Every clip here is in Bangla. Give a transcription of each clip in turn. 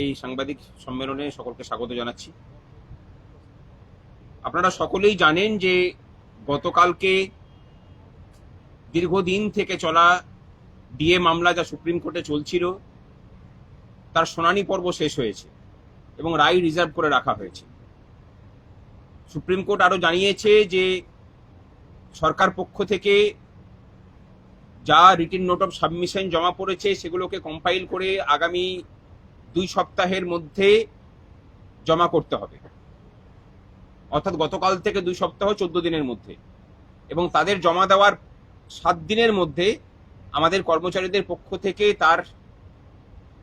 এই সাংবাদিক সম্মেলনে সকলকে স্বাগত জানাচ্ছি। আপনারা সকলেই জানেন যে গতকালকে দীর্ঘদিন থেকে চলা ডিএ মামলা যা সুপ্রিম কোর্টে চলছিল, তার শুনানি পর্ব শেষ হয়েছে এবং রায় রিজার্ভ করে রাখা হয়েছে। সুপ্রিম কোর্ট আরও জানিয়েছে যে সরকার পক্ষ থেকে যা রিটিন নোট অফ সাবমিশন জমা পড়েছে সেগুলোকে কম্পাইল করে আগামী দুই সপ্তাহের মধ্যে জমা করতে হবে। অর্থাৎ গতকাল থেকে দুই সপ্তাহ চোদ্দ দিনের মধ্যে। এবং তাদের জমা দেওয়ার সাত দিনের মধ্যে আমাদের কর্মচারীদের পক্ষ থেকে তার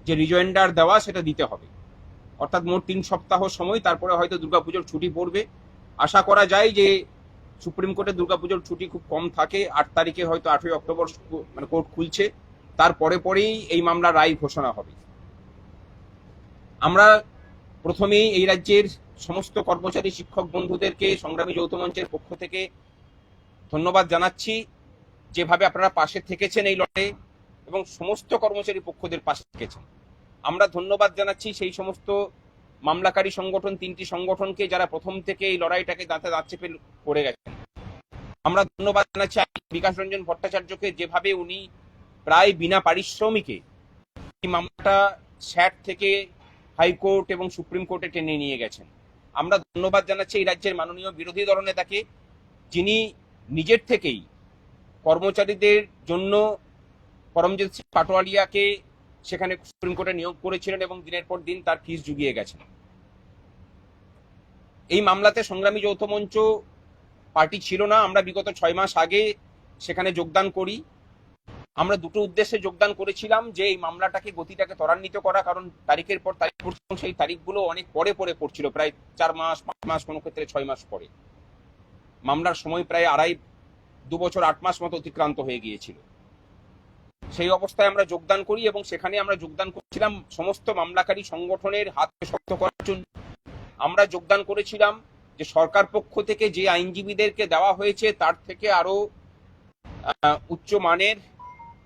যে রিজয়েন্ডার দেওয়া সেটা দিতে হবে। অর্থাৎ মোট তিন সপ্তাহ সময়, তারপরে হয়তো দুর্গাপুজোর ছুটি পড়বে। আশা করা যায় যে সুপ্রিম কোর্টে দুর্গাপুজোর ছুটি খুব কম থাকে। আট তারিখে হয়তো আঠই অক্টোবর মানে কোর্ট খুলছে। তারপরে পরেই এই মামলার রায় ঘোষণা হবে। আমরা প্রথমেই এই রাজ্যের সমস্ত কর্মচারী, শিক্ষক বন্ধুদেরকে, সংগ্রামী যৌথ মঞ্চের পক্ষ থেকে ধন্যবাদ জানাচ্ছি। যেভাবে আপনারা পাশে থেকেছেন এই লড়াইয়ে এবং সমস্ত কর্মচারী পক্ষদের পাশে থেকেছেন। আমরা ধন্যবাদ জানাচ্ছি সেই সমস্ত মামলাকারী সংগঠন, তিনটি সংগঠনকে যারা প্রথম থেকে এই লড়াইটাকে দাঁতে দাঁত চেপে করে গেছেন। আমরা ধন্যবাদ জানাচ্ছি বিকাশ রঞ্জন ভট্টাচার্যকে, যেভাবে উনি প্রায় বিনা পারিশ্রমিকে এই মামলাটা স্যাট থেকে হাইকোর্ট এবং সুপ্রিম কোর্টে টেনে নিয়ে গেছেন। আমরা ধন্যবাদ জানাচ্ছি এই রাজ্যের মাননীয় বিরোধী দলনেতাকে যিনি নিজের থেকেই কর্মচারীদের জন্য পরমজিৎ সিং পাটোয়ালিয়াকে সেখানে সুপ্রিম কোর্টে নিয়োগ করেছিলেন এবং দিনের পর দিন তার ফিস জুগিয়ে গেছেন। এই মামলাতে সংগ্রামী যৌথ মঞ্চ পার্টি ছিল না। আমরা বিগত ছয় মাস আগে সেখানে যোগদান করি। আমরা দুটো উদ্দেশ্যে যোগদান করেছিলাম যে এই মামলাটাকে, গতিটাকে ত্বরান্বিত করা, কারণ তারিখের পর তারিখ পড়ছে এবং সেই তারিখগুলো অনেক পরে পরে পড়ছিল, প্রায় চার মাস, পাঁচ মাস, কোনো ক্ষেত্রে ছয় মাস পরে। মামলার সময় প্রায় আড়াই, দু বছর, আট মাস মতো অতিক্রান্ত হয়ে গিয়েছিল। সেই অবস্থায় আমরা যোগদান করি এবং সেখানে আমরা যোগদান করেছিলাম সমস্ত মামলাকারী সংগঠনের হাতকে শক্ত করার জন্য। আমরা যোগদান করেছিলাম যে সরকার পক্ষ থেকে যে আইনজীবীদেরকে দেওয়া হয়েছে, তার থেকে আরও উচ্চ মানের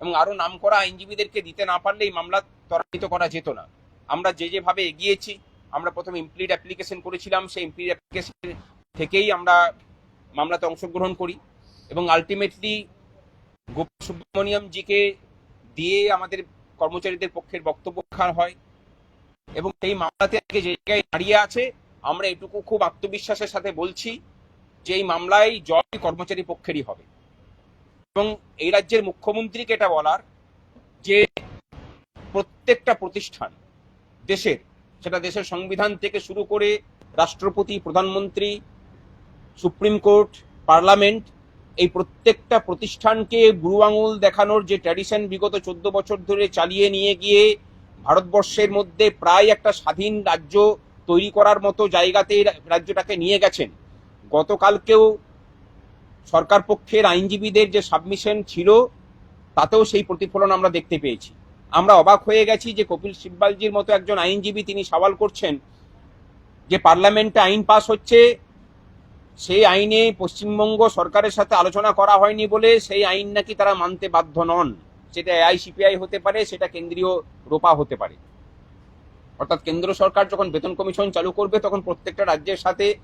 এবং আরও নামকরা আইনজীবীদেরকে দিতে না পারলে এই মামলা ত্বরান্বিত করা যেত না। আমরা যে যেভাবে এগিয়েছি, আমরা প্রথমে ইমপ্লিড অ্যাপ্লিকেশন করেছিলাম, সেই ইমপ্লিড অ্যাপ্লিকেশন থেকেই আমরা মামলাতে অংশগ্রহণ করি এবং আলটিমেটলি গোপাল সুব্রমণিয়াম জিকে দিয়ে আমাদের কর্মচারীদের পক্ষের বক্তব্য রাখা হয় এবং সেই মামলাতে যে জায়গায় দাঁড়িয়ে আছে, আমরা এটুকু খুব আত্মবিশ্বাসের সাথে বলছি যে এই মামলায় জয় কর্মচারী পক্ষেরই হবে। এবং এই রাজ্যের মুখ্যমন্ত্রীকে এটা বলার যে প্রত্যেকটা প্রতিষ্ঠান দেশের, সেটা দেশের সংবিধান থেকে শুরু করে রাষ্ট্রপতি, প্রধানমন্ত্রী, সুপ্রিম কোর্ট, পার্লামেন্ট, এই প্রত্যেকটা প্রতিষ্ঠানকে বুড়ো আঙুল দেখানোর যে ট্র্যাডিশন বিগত চোদ্দ বছর ধরে চালিয়ে নিয়ে গিয়ে ভারতবর্ষের মধ্যে প্রায় একটা স্বাধীন রাজ্য তৈরি করার মতো জায়গাতে রাজ্যটাকে নিয়ে গেছেন। গতকালকেও সরকার পক্ষের আইনজীবীদের যে সাবমিশন ছিল, তাতেও সেই প্রতিফলন আমরা দেখতে পেয়েছি। আমরা অবাক হয়ে গেছি যে কপিল সিব্বালজির মতো একজন আইনজীবী তিনি সওয়াল করছেন যে পার্লামেন্টে আইন পাস হচ্ছে, সেই আইনে পশ্চিমবঙ্গ সরকারের সাথে আলোচনা করা হয়নি বলে সেই আইন নাকি তারা মানতে বাধ্য নন। সেটা এআইসিপিআই হতে পারে, সেটা কেন্দ্রীয় রোপা হতে পারে। অর্থাৎ কেন্দ্র সরকার যখন বেতন কমিশন চালু করবে, তখন প্রত্যেকটা রাজ্যের সাথে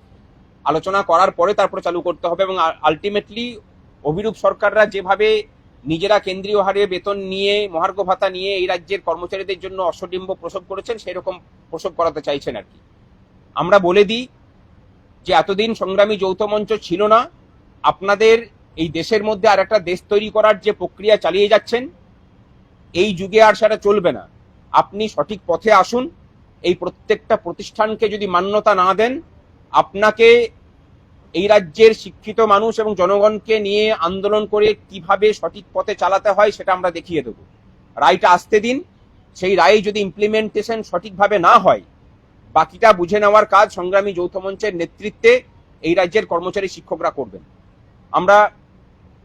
আলোচনা করার পরে তারপরে চালু করতে হবে এবং আলটিমেটলি অভিরূপ সরকাররা যেভাবে নিজেরা কেন্দ্রীয় হারে বেতন নিয়ে, মহার্ঘ ভাতা নিয়ে এই রাজ্যের কর্মচারীদের জন্য অশ্বডিম্ব প্রসব করেছেন সেই রকম প্রসব করাতে চাইছেন আর কি। আমরা বলে দিই যে এতদিন সংগ্রামী যৌথ মঞ্চ ছিল না, আপনাদের এই দেশের মধ্যে আর একটা দেশ তৈরি করার যে প্রক্রিয়া চালিয়ে যাচ্ছেন, এই যুগে আর সেটা চলবে না। আপনি সঠিক পথে আসুন, এই প্রত্যেকটা প্রতিষ্ঠানকে যদি মান্যতা না দেন আপনাকে এই রাজ্যের শিক্ষিত মানুষ এবং জনগণকে নিয়ে আন্দোলন করে কীভাবে সঠিক পথে চালাতে হয় সেটা আমরা দেখিয়ে দেবো। রায়টা আসতে দিন, সেই রায় যদি ইমপ্লিমেন্টেশন সঠিকভাবে না হয়, বাকিটা বুঝে নেওয়ার কাজ সংগ্রামী যৌথ মঞ্চের নেতৃত্বে এই রাজ্যের কর্মচারী শিক্ষকরা করবেন। আমরা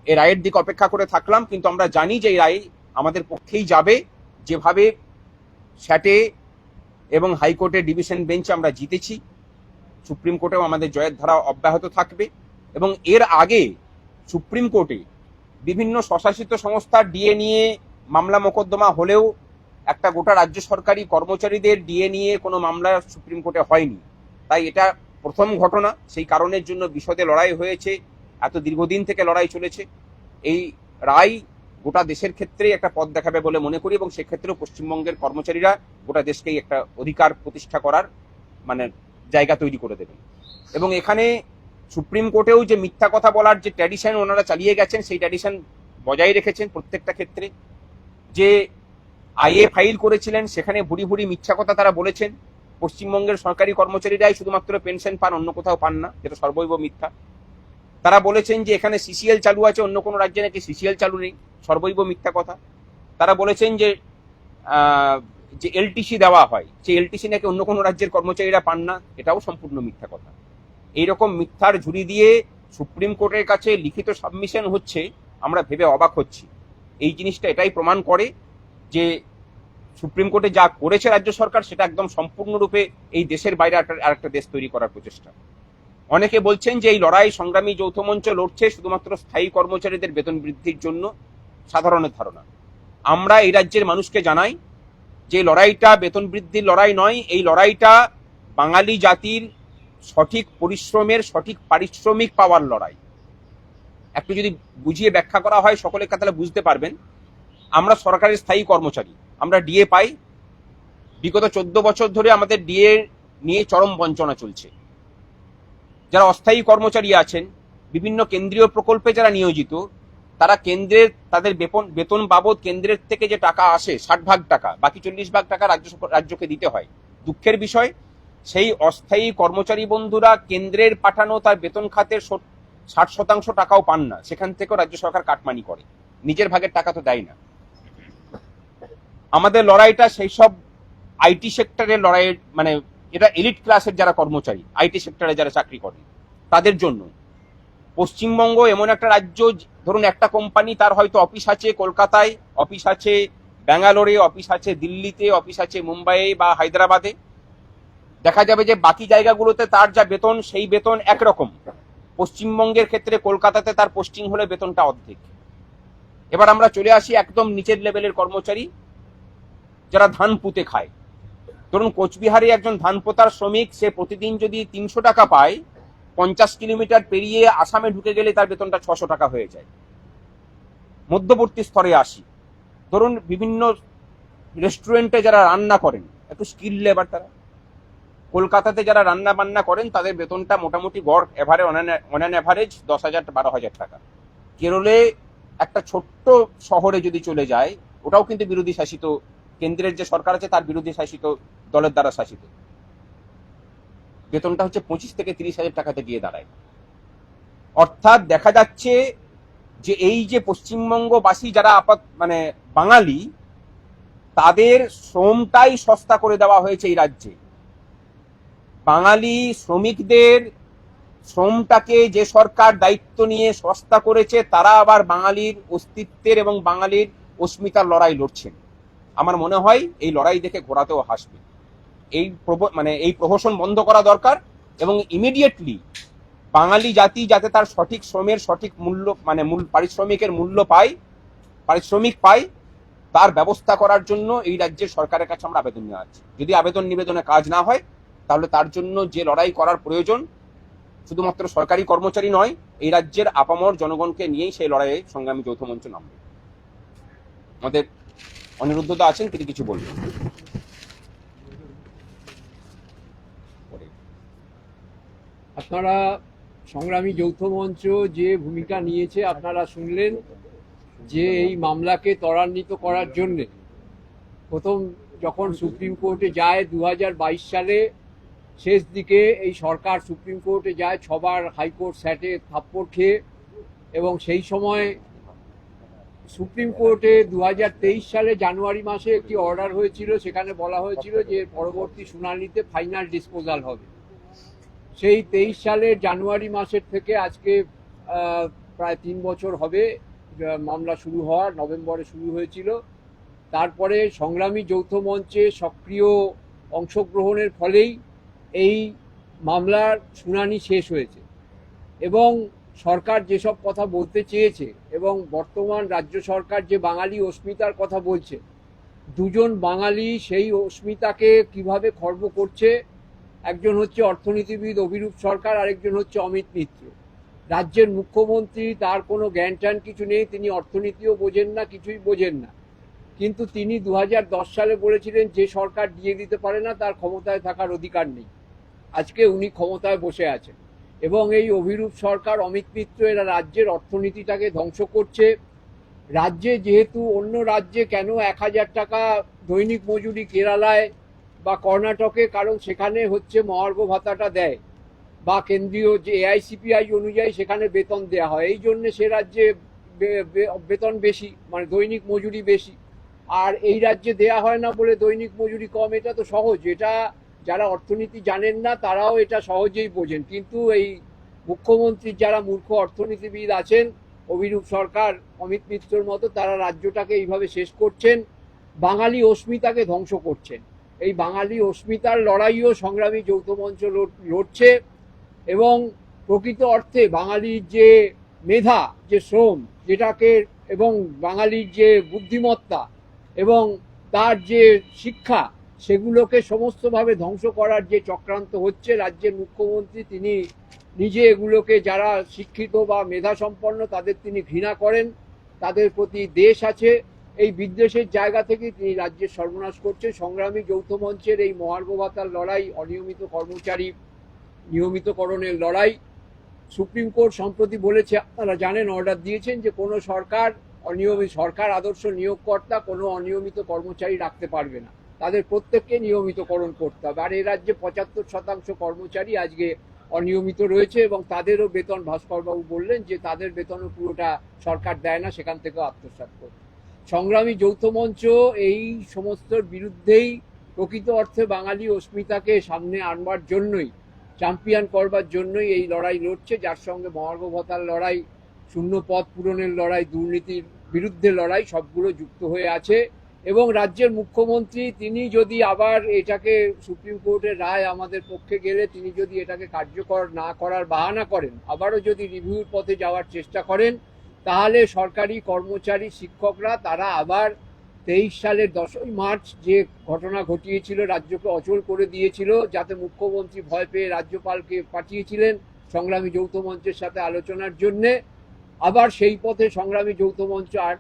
এই রায়ের দিক অপেক্ষা করে থাকলাম, কিন্তু আমরা জানি যে এই রায় আমাদের পক্ষেই যাবে। যেভাবে স্যাটে এবং হাইকোর্টের ডিভিশন বেঞ্চে আমরা জিতেছি সুপ্রিম কোর্টেও আমাদের জয়ের ধারা অব্যাহত থাকবে এবং এর আগে সুপ্রিম কোর্টে বিভিন্ন স্বশাসিত সংস্থার ডিএ নিয়ে মামলা মোকদ্দমা হলেও একটা গোটা রাজ্য সরকারি কর্মচারীদের ডিএ নিয়ে কোনো মামলা সুপ্রিম কোর্টে হয়নি। তাই এটা প্রথম ঘটনা। সেই কারণের জন্য বিশদে লড়াই হয়েছে। এত দীর্ঘদিন থেকে লড়াই চলেছে। এই রায় গোটা দেশের ক্ষেত্রে একটা পথ দেখাবে বলে মনে করি এবং সেক্ষেত্রেও পশ্চিমবঙ্গের কর্মচারীরা গোটা দেশকেই একটা অধিকার প্রতিষ্ঠা করার মানে জায়গা তৈরি করে দেবেন এবং এখানে সুপ্রিম কোর্টেও যে মিথ্যা কথা বলার যে ট্র্যাডিশন ওনারা চালিয়ে গেছেন, সেই ট্র্যাডিশন বজায় রেখেছেন প্রত্যেকটা ক্ষেত্রে। যে আইএ ফাইল করেছিলেন, সেখানে ভুরি ভুরি মিথ্যা কথা তারা বলেছেন। পশ্চিমবঙ্গের সরকারি কর্মচারীরাই শুধুমাত্র পেনশন পান, অন্য কোথাও পান না, যেটা সর্বৈব মিথ্যা। তারা বলেছেন যে এখানে সিসিএল চালু আছে, অন্য কোনো রাজ্যে নাকি সিসিএল চালু নেই, সর্বৈব মিথ্যা কথা। তারা বলেছেন যে যে এলটিসি দেওয়া হয়, সেই এলটিসি নাকি অন্য কোনো রাজ্যের কর্মচারীরা পান না, এটাও সম্পূর্ণ মিথ্যা কথা। এইরকম মিথ্যার ঝুড়ি দিয়ে সুপ্রিম কোর্টের কাছে লিখিত সাবমিশন হচ্ছে, আমরা ভেবে অবাক হচ্ছি। এই জিনিসটা এটাই প্রমাণ করে যে সুপ্রিম কোর্টে যা করেছে রাজ্য সরকার, সেটা একদম সম্পূর্ণরূপে এই দেশের বাইরে একটা- আরেকটা দেশ তৈরি করার প্রচেষ্টা। অনেকে বলছেন যে এই লড়াই সংগ্রামী যৌথ মঞ্চ লড়ছে শুধুমাত্র স্থায়ী কর্মচারীদের বেতন বৃদ্ধির জন্য, সাধারণের ধারণা। আমরা এই রাজ্যের মানুষকে জানাই যে লড়াইটা বেতন বৃদ্ধির লড়াই নয়, এই লড়াইটা বাঙালি জাতির সঠিক পরিশ্রমের, সঠিক পারিশ্রমিক পাওয়ার লড়াই। একটু যদি বুঝিয়ে ব্যাখ্যা করা হয় সকলের তাহলে বুঝতে পারবেন। আমরা সরকারের স্থায়ী কর্মচারী, আমরা ডিএ পাই। বিগত চোদ্দ বছর ধরে আমাদের ডিএ নিয়ে চরম বঞ্চনা চলছে। যারা অস্থায়ী কর্মচারী আছেন, বিভিন্ন কেন্দ্রীয় প্রকল্পে যারা নিয়োজিত তারা কেন্দ্রের, তাদের বেতন বেতন বাবদ কেন্দ্রের থেকে যে টাকা আসে, ষাট ভাগ টাকা, বাকি চল্লিশ ভাগ টাকা রাজ্য রাজ্যকে দিতে হয়। দুঃখের বিষয়, সেই অস্থায়ী কর্মচারী বন্ধুরা কেন্দ্রের পাঠানো তার বেতন খাতের ষাট শতাংশ টাকাও পান না। সেখান থেকেও রাজ্য সরকার কাটমানি করে। নিজের ভাগের টাকা তো দেয় না। আমাদের লড়াইটা সেই সব আইটি সেক্টরের লড়াইয়ের মানে এটা এলিট ক্লাসের যারা কর্মচারী, আইটি সেক্টরে যারা চাকরি করে, তাদের জন্য। পশ্চিমবঙ্গ এমন একটা রাজ্য, ধরুন একটা কোম্পানি তার হয়তো অফিস আছে কলকাতায় অফিস আছে ব্যাঙ্গালোরে অফিস আছে দিল্লিতে অফিস আছে মুম্বাইয়ে বা হায়দ্রাবাদে। দেখা যাবে যে বাকি জায়গাগুলোতে তার যা বেতন, সেই বেতন একরকম। পশ্চিমবঙ্গের ক্ষেত্রে কলকাতাতে তার পোস্টিং হলে বেতনটা অর্ধেক। এবার আমরা চলে আসি একদম নিচের লেভেলের কর্মচারী, যারা ধান পুঁতে খায়। ধরুন কোচবিহারে একজন ধান পোতার শ্রমিক, সে প্রতিদিন যদি তিনশো টাকা পায় পঞ্চাশ কিলোমিটার পেরিয়ে আসামে ঢুকে গেলে তার বেতনটা ছশো টাকা হয়ে যায়। মধ্যবর্তী স্তরে আসি। ধরুন বিভিন্ন রেস্টুরেন্টে যারা রান্না করেন, একটু স্কিল লেবার তারা। কলকাতাতে যারা রান্না বান্না করেন, তাদের বেতনটা মোটামুটি গড় এভারে অন অ্যান অ্যাভারেজ দশ হাজার বারো হাজার টাকা। কেরলে একটা ছোট্ট শহরে যদি চলে যায়, ওটাও কিন্তু বিরোধী শাসিত কেন্দ্রের যে সরকার আছে, তার বিরোধী শাসিত দলের দ্বারা শাসিত। বেতনটা হচ্ছে পঁচিশ থেকে তিরিশ হাজার টাকাতে গিয়ে দাঁড়ায়। অর্থাৎ দেখা যাচ্ছে যে এই যে পশ্চিমবঙ্গবাসী যারা আপাত মানে বাঙালি, তাদের শ্রমটাই সস্তা করে দেওয়া হয়েছে এই রাজ্যে। বাঙালি শ্রমিকদের শ্রমটাকে যে সরকার দায়িত্ব নিয়ে সস্তা করেছে, তারা আবার বাঙালির অস্তিত্বের এবং বাঙালির অস্মিতার লড়াই লড়ছেন। আমার মনে হয় এই লড়াই দেখে ঘোরাতেও হাসবে। এই মানে এই প্রহসন বন্ধ করা দরকার এবং ইমিডিয়েটলি বাঙালি জাতি যাতে তার সঠিক শ্রমের সঠিক মূল্য মানে মূল পারিশ্রমিকের মূল্য পায়, পারিশ্রমিক পায়, তার ব্যবস্থা করার জন্য এই রাজ্যের সরকারের কাছে আমরা আবেদন নেওয়া জানাচ্ছি। যদি আবেদন নিবেদনে কাজ না হয়, তাহলে তার জন্য যে লড়াই করার প্রয়োজন, শুধুমাত্র সরকারি কর্মচারী নয়, এই রাজ্যের আপামর জনগণকে নিয়েই সেই লড়াইয়ে সংগ্রামী যৌথ মঞ্চ নামবে। আমাদের অনিরুদ্ধতা আছেন, তিনি কিছু বলবেন। আপনারা সংগ্রামী যৌথ মঞ্চ যে ভূমিকা নিয়েছে, আপনারা শুনলেন যে এই মামলাকে ত্বরান্বিত করার জন্যে। প্রথম যখন সুপ্রিম কোর্টে যায় দু হাজার বাইশ সালে, শেষ দিকে এই সরকার সুপ্রিম কোর্টে যায়, ছবার হাইকোর্ট স্যাটে থাপ্পড় খেয়ে এবং সেই সময় সুপ্রিম কোর্টে দু হাজার তেইশ সালে জানুয়ারি মাসে একটি অর্ডার হয়েছিল, সেখানে বলা হয়েছিল যে পরবর্তী শুনানিতে ফাইনাল ডিসপোজাল হবে। সেই তেইশ সালের জানুয়ারি মাসের থেকে আজকে প্রায় তিন বছর হবে মামলা শুরু হওয়ার, নভেম্বরে শুরু হয়েছিল। তারপরে সংগ্রামী যৌথ মঞ্চে সক্রিয় অংশগ্রহণের ফলেই এই মামলার শুনানি শেষ হয়েছে। এবং সরকার যেসব কথা বলতে চেয়েছে এবং বর্তমান রাজ্য সরকার যে বাঙালি অস্মিতার কথা বলছে, দুজন বাঙালি সেই অস্মিতাকে কীভাবে খর্ব করছে একজন হচ্ছে অর্থনীতিবিদ অভিরূপ সরকার, আরেকজন হচ্ছে অমিত মিত্র। রাজ্যের মুখ্যমন্ত্রী, তার কোনো জ্ঞান ট্যান কিছু নেই, তিনি অর্থনীতিও বোঝেন না, কিছুই বোঝেন না। কিন্তু তিনি দু হাজার দশ সালে বলেছিলেন, যে সরকার দিয়ে দিতে পারে না, তার ক্ষমতায় থাকার অধিকার নেই। আজকে উনি ক্ষমতায় বসে আছেন। এবং এই অভিরূপ সরকার, অমিত মিত্র, এরা রাজ্যের অর্থনীতিটাকে ধ্বংস করছে। রাজ্যে যেহেতু অন্য রাজ্যে কেন এক হাজার টাকা দৈনিক মজুরি কেরালায় বা কর্ণাটকে, কারণ সেখানে হচ্ছে মহার্ঘ ভাতাটা দেয় বা কেন্দ্রীয় যে এআইসিপিআই অনুযায়ী সেখানে বেতন দেওয়া হয়। এই জন্য সে রাজ্যে বেতন বেশি মানে দৈনিক মজুরি বেশি। আর এই রাজ্যে দেয়া হয় না বলে দৈনিক মজুরি কম, এটা তো সহজ। এটা যারা অর্থনীতি জানেন না, তারাও এটা সহজেই বোঝেন। কিন্তু এই মুখ্যমন্ত্রীর যারা মূর্খ অর্থনীতিবিদ আছেন, অভিরূপ সরকার, অমিত মিত্রর মতো, তারা রাজ্যটাকে এইভাবে শেষ করছেন। বাঙালি অস্মিতাকে ধ্বংস করছেন। এই বাঙালি অস্মিতার লড়াইও সংগ্রামী যৌথ মঞ্চ লড়- লড়ছে এবং প্রকৃত অর্থে বাঙালির যে মেধা, যে শ্রম, যেটাকে এবং বাঙালির যে বুদ্ধিমত্তা এবং তার যে শিক্ষা, সেগুলোকে সমস্তভাবে ধ্বংস করার যে চক্রান্ত হচ্ছে রাজ্যের মুখ্যমন্ত্রী, তিনি নিজে এগুলোকে যারা শিক্ষিত বা মেধা সম্পন্ন তাদের তিনি ঘৃণা করেন। তাদের প্রতি দেশ আছে। এই বিদ্বেষের জায়গা থেকে তিনি রাজ্যের সর্বনাশ করছেন। সংগ্রামী যৌথ মঞ্চের এই মহার্ঘ ভাতার লড়াই, অনিয়মিত কর্মচারী নিয়মিতকরণের লড়াই, সুপ্রিম কোর্ট সম্প্রতি বলেছে, আপনারা জানেন, অর্ডার দিয়েছেন যে কোনো সরকার, অনিয়মিত সরকার, আদর্শ নিয়োগকর্তা কোনো অনিয়মিত কর্মচারী রাখতে পারবে না। তাদের প্রত্যেককে নিয়মিতকরণ করতে হবে। আর এ রাজ্যে পঁচাত্তর শতাংশ কর্মচারী আজকে অনিয়মিত রয়েছে এবং তাদেরও বেতন ভাস্করবাবু বললেন যে তাদের বেতনও পুরোটা সরকার দেয় না, সেখান থেকেও আত্মসাৎ করবে সংগ্রামী যৌথ মঞ্চ এই সমস্তর বিরুদ্ধেই প্রকৃত অর্থে বাঙালি অস্মিতাকে সামনে আনবার জন্যই চ্যাম্পিয়ন করবার জন্যই এই লড়াই লড়ছে। যার সঙ্গে মহার্ঘ ভাতার লড়াই, শূন্য পদ পূরণের লড়াই, দুর্নীতির বিরুদ্ধে লড়াই, সবগুলো যুক্ত হয়ে আছে। এবং রাজ্যের মুখ্যমন্ত্রী, তিনি যদি আবার এটাকে সুপ্রিম কোর্টের রায় আমাদের পক্ষে গেলে, তিনি যদি এটাকে কার্যকর না করার বাহানা করেন, আবারও যদি রিভিউর পথে যাওয়ার চেষ্টা করেন তাহলে সরকারি কর্মচারী শিক্ষকরা তারা আবার তেইশ সালের দশই মার্চ যে ঘটনা ঘটিয়েছিল, রাজ্যকে অচল করে দিয়েছিল, যাতে মুখ্যমন্ত্রী ভয় পেয়ে রাজ্যপালকে পাঠিয়েছিলেন সংগ্রামী যৌথ মঞ্চের সাথে আলোচনার জন্যে, আবার সেই পথে সংগ্রামী যৌথ মঞ্চ আর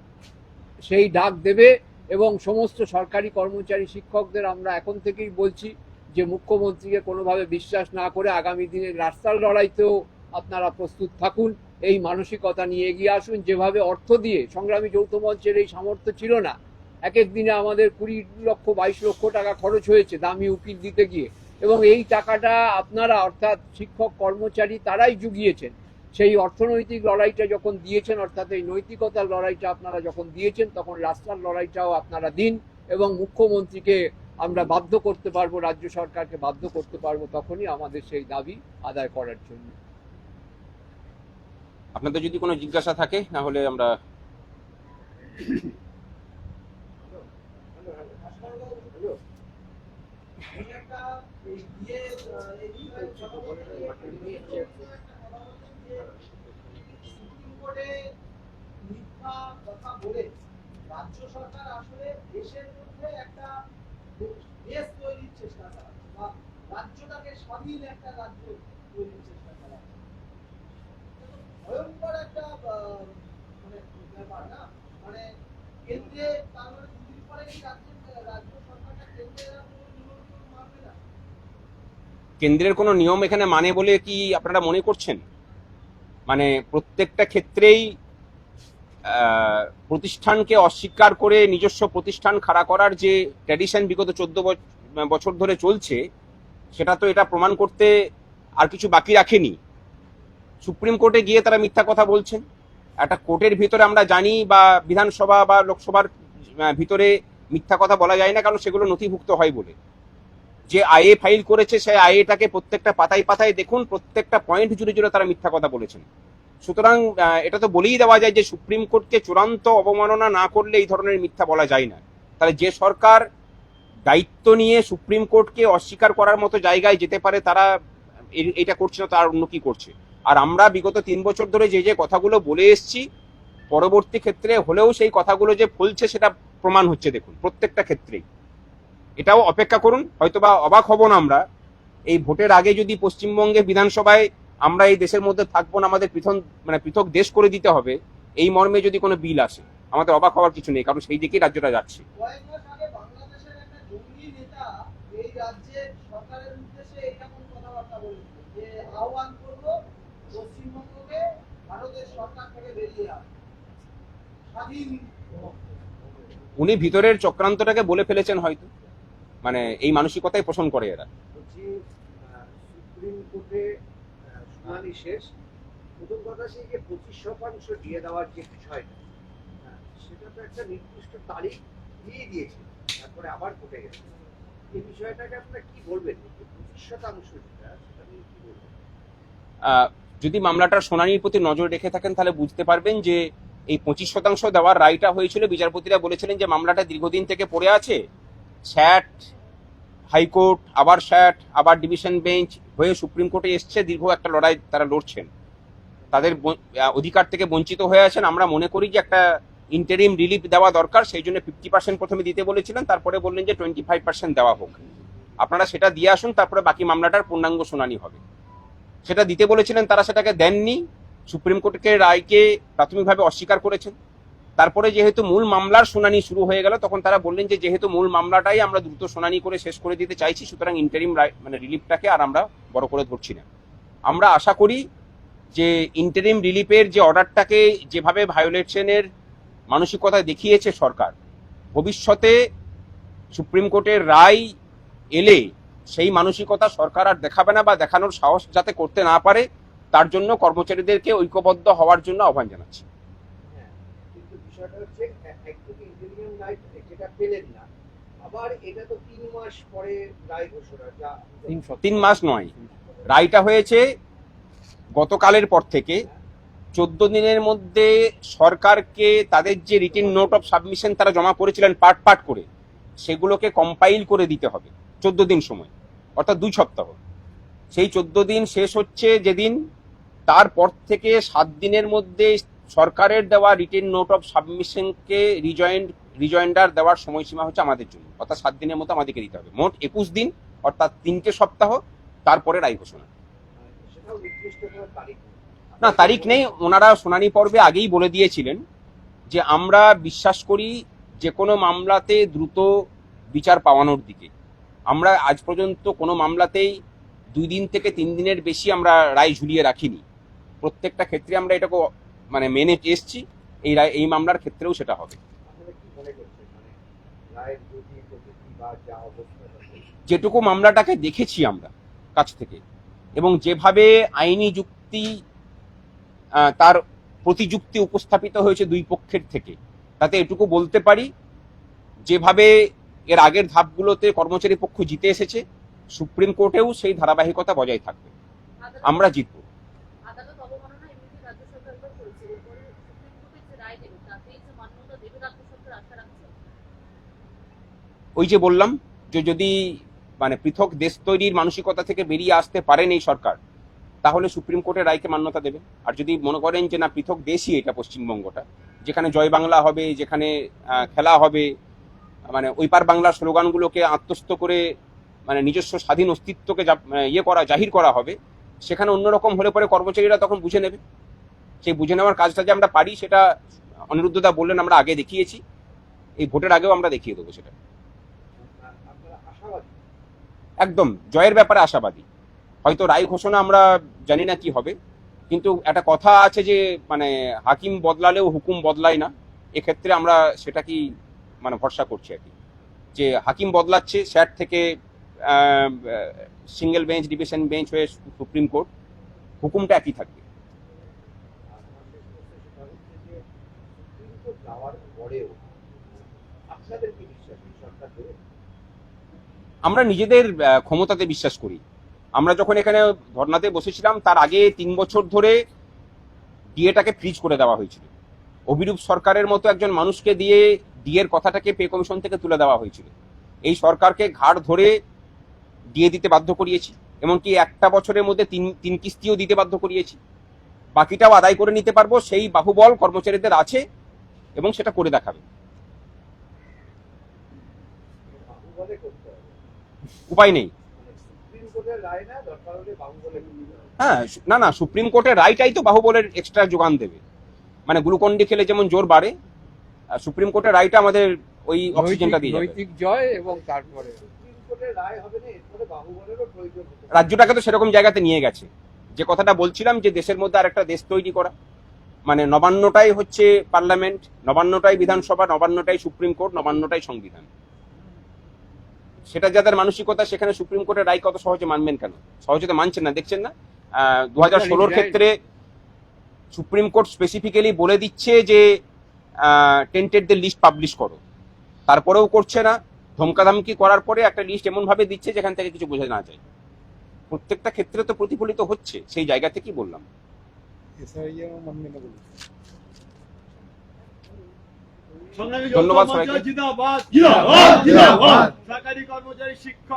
সেই ডাক দেবে এবং সমস্ত সরকারি কর্মচারী শিক্ষকদের আমরা এখন থেকেই বলছি যে মুখ্যমন্ত্রীকে কোনোভাবে বিশ্বাস না করে আগামী দিনে রাস্তার লড়াইতেও আপনারা প্রস্তুত থাকুন। এই মানসিকতা নিয়ে এগিয়ে আসুন। যেভাবে অর্থ দিয়ে সংগ্রামী যৌথ মঞ্চের এই সামর্থ্য ছিল না, এক এক দিনে আমাদের কুড়ি লক্ষ, বাইশ লক্ষ টাকা খরচ হয়েছে দামি উকিল দিতে গিয়ে। এবং এই টাকাটা আপনারা, অর্থাৎ শিক্ষক, কর্মচারী তারাই জুগিয়েছেন। সেই অর্থনৈতিক লড়াইটা যখন দিয়েছেন, অর্থাৎ এই নৈতিকতার লড়াইটা আপনারা যখন দিয়েছেন, তখন রাস্তার লড়াইটাও আপনারা দিন এবং মুখ্যমন্ত্রীকে আমরা বাধ্য করতে পারব, রাজ্য সরকারকে বাধ্য করতে পারব, তখনই আমাদের সেই দাবি আদায় করার জন্য। আপনাদের যদি কোনো জিজ্ঞাসা থাকে, না হলে আমরা রাজ্য সরকার আসলে দেশের মধ্যে একটা চেষ্টা বা রাজ্যটাকে স্বাধীন একটা রাজ্য তৈরির চেষ্টা ভয়ঙ্কর একটা মানে ব্যাপার না? মানে কেন্দ্রে দুদিন পরে রাজ্য সরকারটা কেন্দ্রে কেন্দ্রের কোনো নিয়ম এখানে মানে বলে কি আপনারা মনে করছেন? মানে প্রত্যেকটা ক্ষেত্রেই প্রতিষ্ঠানকে অস্বীকার করে নিজস্ব প্রতিষ্ঠান খাড়া করার যে ট্র্যাডিশন বিগত চোদ্দ বছর ধরে চলছে, সেটা তো এটা প্রমাণ করতে আর কিছু বাকি রাখেনি। সুপ্রিম কোর্টে গিয়ে তারা মিথ্যা কথা বলছেন। একটা কোর্টের ভিতরে আমরা জানি বা বিধানসভা বা লোকসভার ভিতরে মিথ্যা কথা বলা যায় না কারণ সেগুলো নথিভুক্ত হয় বলে। যে আইএ ফাইল করেছে সেই আইএটাকে প্রত্যেকটা পাতায় পাতায় দেখুন, প্রত্যেকটা পয়েন্ট জুড়ে জুড়ে তারা মিথ্যা কথা বলেছেন। সুতরাং এটা তো বলেই দেওয়া যায় যে সুপ্রিম কোর্টকে চূড়ান্ত অবমাননা না করলে এই ধরনের মিথ্যা বলা যায় না। তাহলে যে সরকার দায়িত্ব নিয়ে সুপ্রিম কোর্টকে অস্বীকার করার মতো জায়গায় যেতে পারে, তারা এটা করছে না, তার অন্য কি করছে? আর আমরা বিগত তিন বছর ধরে যে যে কথাগুলো বলে এসেছি, পরবর্তী ক্ষেত্রে হলেও সেই কথাগুলো যে ফলছে সেটা প্রমাণ হচ্ছে দেখুন, প্রত্যেকটা ক্ষেত্রেই। এটাও অপেক্ষা করুন, হয়তোবা অবাক হব না আমরা। এই ভোটের আগে যদি পশ্চিমবঙ্গে বিধানসভায় আমরা এই দেশের মধ্যে থাকব না, আমাদের পৃথক মানে পৃথক দেশ করে দিতে হবে, এই মর্মে যদি কোনো বিল আসে, আমাদের অবাক হওয়ার কিছু নেই, কারণ সেই দিকেই রাজ্যটা যাচ্ছে। আহ্বান করব পশ্চিমবঙ্গকে ভারতের সরকার থেকে বেরিয়ে আস স্বাধীন উনি ভিতরের চক্রান্তটাকে বলে ফেলেছেন হয়তো। মানে এই মানসিকতাই পোষণ করে এরা। সুপ্রিম কোর্টে শুনানি শেষ। প্রথম কথা সেই যে পঁচিশ শতাংশ দিয়ে দেওয়ার যে বিষয়টা সেটা তো একটা নির্দিষ্ট তারিখ দিয়ে দিয়েছে। তারপরে আবার গেছে। এই বিষয়টাকে আপনারা কি বলবেন? পঁচিশ শতাংশ যেটা সেটা নিয়ে কি বলবেন? আহ, যদি মামলাটার শুনানির প্রতি নজর রেখে থাকেন, তাহলে বুঝতে পারবেন যে এই পঁচিশ শতাংশ দেওয়ার রায়টা হয়েছিল। বিচারপতিরা বলেছিলেন যে মামলাটা দীর্ঘদিন থেকে পড়ে আছে। স্যাট, হাইকোর্ট, আবার স্যাট, আবার ডিভিশন বেঞ্চ হয়ে সুপ্রিম কোর্টে এসছে, দীর্ঘ একটা লড়াই তারা লড়ছেন। তাদের অধিকার থেকে বঞ্চিত হয়ে আছেন। আমরা মনে করি যে একটা ইন্টারিম রিলিফ দেওয়া দরকার, সেই জন্য ফিফটি পার্সেন্ট প্রথমে দিতে বলেছিলেন, তারপরে বললেন যে টোয়েন্টি ফাইভ পার্সেন্ট দেওয়া হোক। আপনারা সেটা দিয়ে আসুন, তারপরে বাকি মামলাটার পূর্ণাঙ্গ শুনানি হবে। সেটা দিতে বলেছিলেন, তারা সেটাকে দেননি। সুপ্রিম কোর্টকে, রায়কে প্রাথমিকভাবে অস্বীকার করেছেন। তারপরে যেহেতু মূল মামলার শুনানি শুরু হয়ে গেল, তখন তারা বললেন যে যেহেতু মূল মামলাটাই আমরা দ্রুত শুনানি করে শেষ করে দিতে চাইছি, সুতরাং ইন্টারিম মানে রিলিফটাকে আর আমরা বড় করে ধরছি না। আমরা আশা করি যে ইন্টারিম রিলিফের যে অর্ডারটাকে যেভাবে ভায়োলেশনের মানসিকতা দেখিয়েছে সরকার, ভবিষ্যতে সুপ্রিম কোর্টের রায় এলে সেই মানসিকতা সরকার আর দেখাবে না বা দেখানোর সাহস যাতে করতে না পারে তার জন্য কর্মচারীদেরকে ঐক্যবদ্ধ হওয়ার জন্য আহ্বান জানাচ্ছি। তিন মাস নয়। রায়টা হয়েছে গতকালের পর থেকে। চোদ্দ দিনের মধ্যে সরকারকে তাদের যে রিটেন নোট অফ সাবমিশন তারা জমা করেছিলেন পার্ট পার্ট করে সেগুলোকে কম্পাইল করে দিতে হবে। চোদ্দ দিন সময়, অর্থাৎ দুই সপ্তাহ। সেই চোদ্দ দিন শেষ হচ্ছে যেদিন, তারপর থেকে সাত দিনের মধ্যে সরকারের দেওয়া রিটেন নোট অফ সাবমিশনকে রিজয়েন্ট রিজয়েন্ডার দেওয়ার সময়সীমা হচ্ছে আমাদের জন্য। অর্থাৎ সাত দিনের মতো আমাদেরকে দিতে হবে। মোট একুশ দিন, অর্থাৎ তিনটে সপ্তাহ তারপরে রায় ঘোষণা। না, তারিখ নেই, ওনারা শুনানি পর্বে আগেই বলে দিয়েছিলেন যে আমরা বিশ্বাস করি যে কোনো মামলাতে দ্রুত বিচার পাওয়ানোর দিকে। আমরা আজ পর্যন্ত কোনো মামলাতেই দুই দিন থেকে তিন দিনের বেশি আমরা রায় ঝুলিয়ে রাখিনি। প্রত্যেকটা ক্ষেত্রে আমরা এটাকে মানে মেনে এসছি এই রায় এই মামলার ক্ষেত্রেও সেটা হবে। মনে যেটুকু মামলাটাকে দেখেছি আমরা কাছ থেকে এবং যেভাবে আইনি যুক্তি তার প্রতিযুক্তি উপস্থাপিত হয়েছে দুই পক্ষের থেকে তাতে এটুকু বলতে পারি যেভাবে এর আগের ধাপগুলোতে কর্মচারী পক্ষ জিতে এসেছে সুপ্রিম কোর্টেও সেই ধারাবাহিকতা বজায় থাকবে। আমরা জিতব। ওই যে বললাম যে যদি মানে পৃথক দেশ তৈরির মানসিকতা থেকে বেরিয়ে আসতে পারেন এই সরকার তাহলে সুপ্রিম কোর্টের রায়কে মান্যতা দেবে। আর যদি মনে করেন যে না পৃথক দেশই এটা পশ্চিমবঙ্গটা যেখানে জয় বাংলা হবে যেখানে খেলা হবে মানে ওই পার বাংলার স্লোগানগুলোকে আত্মস্থ করে মানে নিজস্ব স্বাধীন অস্তিত্বকে মানে ইয়ে করা, জাহির করা হবে, সেখানে অন্যরকম হলে পরে কর্মচারীরা তখন বুঝে নেবে। সেই বুঝে নেওয়ার কাজটা যে আমরা পারি, সেটা অনিরুদ্ধদা বললেন, আমরা আগে দেখিয়েছি। এই ভোটের আগেও আমরা দেখিয়ে দেবো সেটা। একদম, জয়ের ব্যাপারে আশাবাদী। হয়তো রায় ঘোষণা আমরা জানি না কি হবে, কিন্তু একটা কথা আছে যে মানে হাকিম বদলালেও হুকুম বদলায় না। এক্ষেত্রে আমরা সেটা কি মানে ভরসা করছি আর কি। যে হাকিম বদলাচ্ছে, স্যাট থেকে সিঙ্গেল বেঞ্চ, ডিভিশন বেঞ্চ হয়ে সুপ্রিম কোর্ট, হুকুমটা একই থাকবে। আমরা নিজেদের ক্ষমতাতে বিশ্বাস করি। আমরা যখন এখানে ধর্নাতে বসেছিলাম, তার আগে তিন বছর ধরে ডিএটাকে ফ্রিজ করে দেওয়া হয়েছিল। অভিরূপ সরকারের মতো একজন মানুষকে দিয়ে ডিএর কথাটাকে পে কমিশন থেকে তুলে দেওয়া হয়েছিল। এই সরকারকে ঘাড় ধরে দিয়ে দিতে বাধ্য করিয়েছি, এমনকি একটা বছরের মধ্যে তিন তিন কিস্তিও দিতে বাধ্য করিয়েছি। বাকিটাও আদায় করে নিতে পারব, সেই বাহুবল কর্মচারীদের আছে এবং সেটা করে দেখাবে। উপায় নেই। হ্যাঁ না না সুপ্রিম কোর্টের রায়টাই তো বাহুবলের এক্সট্রা যোগান দেবে। মানে গ্লুকন্ডি খেলে যেমন জোর বাড়ে সুপ্রিম কোর্টের রায়টা আমাদের ওই অক্সিজেনটা দিয়ে নৈতিক জয় এবং তারপরে সুপ্রিম কোর্টের রায় হবে না এরপরে বাবু বলেরও প্রয়োজন হতে রাজ্যটাকে তো সেরকম জায়গাতে নিয়ে গেছে। যে কথাটা বলছিলাম যে দেশের মধ্যে আর একটা দেশ তৈরি করা। মানে নবান্নটাই হচ্ছে পার্লামেন্ট নবান্নটাই বিধানসভা নবান্নটাই সুপ্রিম কোর্ট নবান্নটাই সংবিধান। সেটা যাদের মানসিকতা সেখানে সুপ্রিম কোর্টের রায় কত সহজে মানবেন কেন? সহজে তো মানছেন না দেখছেন না? দু হাজার ষোলোর ক্ষেত্রে সুপ্রিম কোর্ট স্পেসিফিক্যালি বলে দিচ্ছে যে টেন্টেডদের লিস্ট পাবলিশ করো। তারপরেও করছে না। ধমকাধামকি করার পরে একটা লিস্ট এমন ভাবে দিচ্ছে যেখান থেকে কিছু বোঝা না যায়। প্রত্যেকটা ক্ষেত্রে তো প্রতিফলিত হচ্ছে। সেই জায়গা থেকেই বললাম। ধন্যবাদ সবাইকে। জিন্দাবাদ। জিন্দাবাদ, জিন্দাবাদ। সরকারি কর্মচারী শিক্ষক।